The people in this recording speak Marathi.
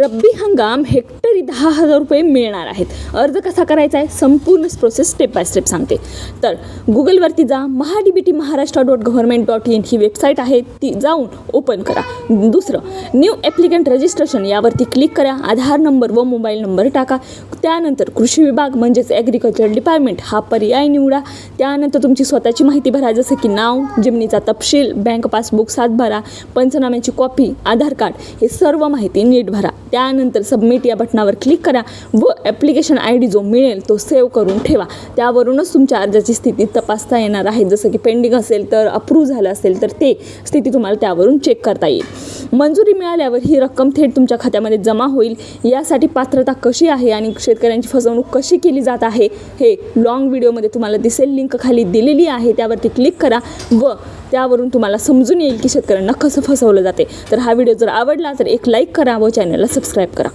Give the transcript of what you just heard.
रब्बी हंगाम हेक्टरी दहा हजार रुपये मिळणार आहेत. अर्ज कसा करायचा आहे? संपूर्ण प्रोसेस स्टेप बाय स्टेप सांगते. तर गुगलवरती जा Maha D B T Maharashtra dot government dot in he website आहे. ती जाऊन ओपन करा. दुसरं न्यू ॲप्लिकंट रजिस्ट्रेशन यावरती क्लिक करा. आधार नंबर व मोबाईल नंबर टाका. त्यानंतर कृषी विभाग म्हणजेच ॲग्रिकल्चर डिपार्टमेंट हा पर्याय निवडा. त्यानंतर तुमची स्वतःची माहिती भरा जसं की नाव जमिनीचा तपशील बँक पासबुक सातबारा पंचनाम्याची कॉपी आधार कार्ड हे सर्व माहिती नीट भरा. त्यानंतर सबमिट या बटनावर क्लिक करा व ॲप्लिकेशन आय डी जो मिळेल तो सेव्ह करून ठेवा. त्यावरूनच तुमच्या अर्जाची स्थिती तपासता येणार आहे. जसं की पेंडिंग असेल तर अप्रूव्ह झालं असेल तर ते स्थिती तुम्हाला त्यावरून चेक करता येईल. मंजुरी मिळाल्यावर ही रक्कम थेट तुमच्या खात्यामध्ये जमा होईल. यासाठी पात्रता कशी आहे आणि शेतकऱ्यांची फसवणूक कशी केली जात आहे हे लॉंग व्हिडिओमध्ये तुम्हाला दिसेल. लिंक खाली दिलेली आहे. त्यावरती क्लिक करा व त्यावरून तुम्हाला समजून येईल की शेतकऱ्यांना कसं फसवलं जाते. तर हा व्हिडिओ जर आवडला तर एक लाईक करा व चॅनलला सबस्क्राईब करा.